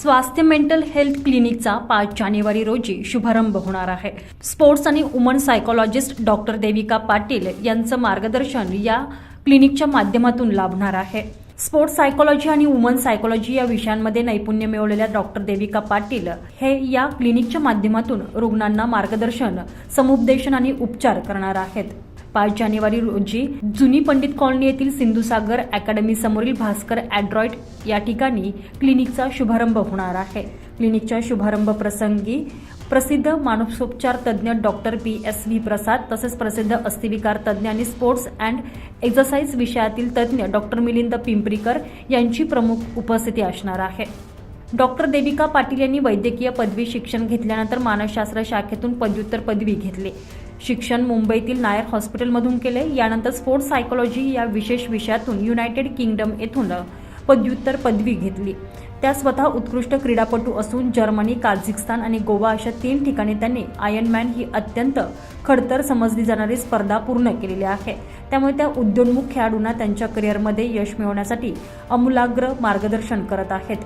स्वास्थ्य mental health क्लिनिकचा पाच जानेवारी रोजी शुभारंभ होणार आहे. स्पोर्ट्स आणि woman psychologist doctor Devika Patil यांचं मार्गदर्शन या क्लिनिकच्या माध्यमातून लाभणार आहे. स्पोर्ट्स सायकोलॉजी आणि वुमन सायकोलॉजी या विषयांमध्ये नैपुण्य मिळवलेल्या डॉक्टर देविका पाटील हे या क्लिनिकच्या माध्यमातून रुग्णांना मार्गदर्शन समुपदेशन आणि उपचार करणार आहेत. पाच जानेवारी रोजी जुनी पंडित कॉलनी येथील सिंधुसागर अकॅडमी समोरील भास्कर अँड्रॉइड या ठिकाणी क्लिनिकचा शुभारंभ होणार आहे. क्लिनिकच्या शुभारंभ प्रसंगी प्रसिद्ध मानसोपचार तज्ज्ञ doctor P S V Prasad तसेच प्रसिद्ध अस्थिविकार तज्ज्ञ आणि स्पोर्ट्स अँड एक्झरसाइज विषयातील तज्ज्ञ डॉक्टर मिलिंद पिंपरीकर यांची प्रमुख उपस्थिती असणार आहे. डॉक्टर देविका पाटील यांनी वैद्यकीय पदवी शिक्षण घेतल्यानंतर मानसशास्त्र शाखेतून पदव्युत्तर पदवी घेतली. शिक्षण मुंबईतील नायर हॉस्पिटलमधून केले. यानंतर स्पोर्ट्स सायकोलॉजी या विशेष विषयातून युनायटेड किंगडम येथून पदव्युत्तर पदवी घेतली. त्या स्वतः उत्कृष्ट क्रीडापटू असून जर्मनी काझिकस्तान आणि गोवा अशा तीन ठिकाणी त्यांनी आयर्नमॅन ही अत्यंत खडतर समजली जाणारी स्पर्धा पूर्ण केलेली आहे. त्यामुळे त्या उद्योन्मुख खेळाडूंना त्यांच्या करिअरमध्ये यश मिळवण्यासाठी अमूलाग्र मार्गदर्शन करत आहेत.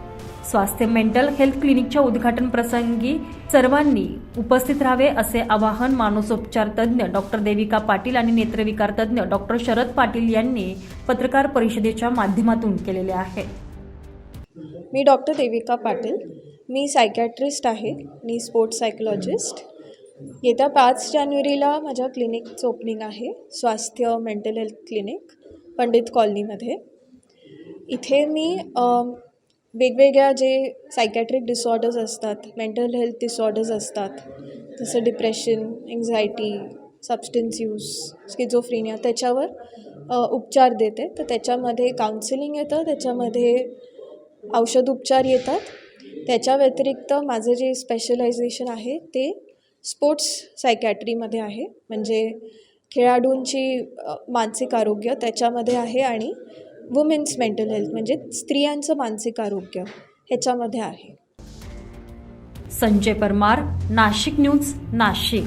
स्वास्थ्य मेंटल हेल्थ क्लिनिकच्या उद्घाटन प्रसंगी सर्वांनी उपस्थित राहावे असे आवाहन मानसोपचार तज्ज्ञ डॉक्टर देविका पाटील आणि नेत्रविकार तज्ज्ञ डॉक्टर शरद पाटील यांनी पत्रकार परिषदेच्या माध्यमातून केलेले आहे. मी डॉक्टर देविका पाटील. मी सायकॅट्रिस्ट आहे. मी स्पोर्ट्स सायकोलॉजिस्ट येत्या पाच जानेवारीला माझ्या क्लिनिकचं ओपनिंग आहे. स्वास्थ्य मेंटल हेल्थ क्लिनिक पंडित कॉलनीमध्ये इथे मी वेगवेगळ्या जे सायकॅट्रिक डिसऑर्डर्स असतात मेंटल हेल्थ डिसऑर्डर्स असतात जसं depression anxiety substance use schizophrenia त्याच्यावर उपचार देते. तर त्याच्यामध्ये काउन्सिलिंग येतं. त्याच्यामध्ये औषध उपचार येतात. त्याच्या व्यतिरिक्त माझं जे स्पेशलायझेशन आहे ते स्पोर्ट्स सायकॅट्रीमध्ये आहे. म्हणजे खेळाडूंची मानसिक आरोग्य त्याच्यामध्ये आहे आणि वुमेन्स मेंटल हेल्थ म्हणजे स्त्रियांचं मानसिक आरोग्य ह्याच्यामध्ये आहे. संजय परमार नाशिक न्यूज नाशिक.